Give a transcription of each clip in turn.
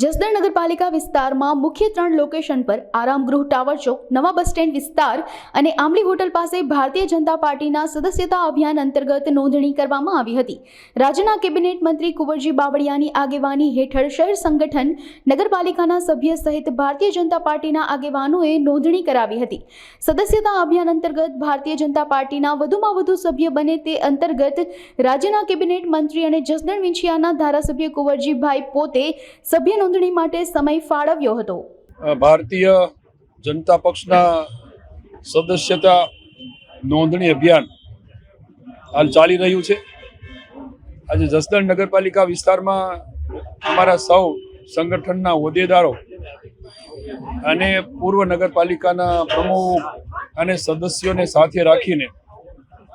જસદણ નગરપાલિકા વિસ્તારમાં મુખ્ય ત્રણ લોકેશન પર આરામગૃહ ટાવર ચોક, નવા બસ સ્ટેન્ડ વિસ્તાર અને આંબલી હોટલ પાસે ભારતીય જનતા પાર્ટીના સદસ્યતા અભિયાન અંતર્ગત નોંધણી કરવામાં આવી હતી. રાજ્યના કેબિનેટ મંત્રી કુંવરજી બાવળિયાની આગેવાની હેઠળ શહેર સંગઠન નગરપાલિકાના સભ્ય સહિત ભારતીય જનતા પાર્ટીના આગેવાનોએ નોંધણી કરાવી હતી. સદસ્યતા અભિયાન અંતર્ગત ભારતીય જનતા પાર્ટીના વધુમાં વધુ સભ્ય બને તે અંતર્ગત રાજ્યના કેબિનેટ મંત્રી અને જસદણ વિંછિયાના ધારાસભ્ય કુંવરજીભાઈ પોતે સભ્ય નોંધણી માટે સમય ફાળવ્યો હતો. ભારતીય જનતા પક્ષના સદસ્યતા નોંધણી અભિયાન હાલ ચાલી રહ્યું છે. આજે જસદણ નગરપાલિકા વિસ્તારમાં અમારા સૌ સંગઠનના હોદ્દેદારો અને પૂર્વ નગરપાલિકાના પ્રમુખ અને સદસ્યોને સાથે રાખીને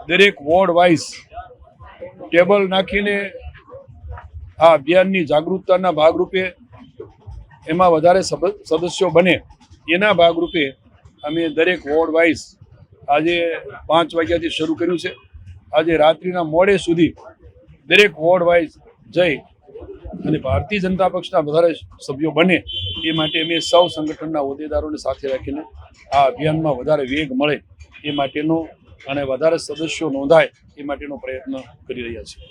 દરેક વોર્ડ વાઇઝ ટેબલ નાખીને આ અભિયાનની જાગૃતતાના ભાગરૂપે એમાં વધારે સદસ્યો બને, એના ભાગરૂપે અમે દરેક વોર્ડ વાઇઝ આજે પાંચ વાગ્યાથી શરૂ કર્યું છે. આજે રાત્રિના મોડે સુધી દરેક વોર્ડ વાઇઝ જઈ અને ભારતીય જનતા પક્ષના વધારે સભ્યો બને, એ માટે અમે સૌ સંગઠનના હોદ્દેદારોને સાથે રાખીને આ અભિયાનમાં વધારે વેગ મળે, એ માટેનો અને વધારે સદસ્યો નોંધાય, એ માટેનો પ્રયત્ન કરી રહ્યા છીએ.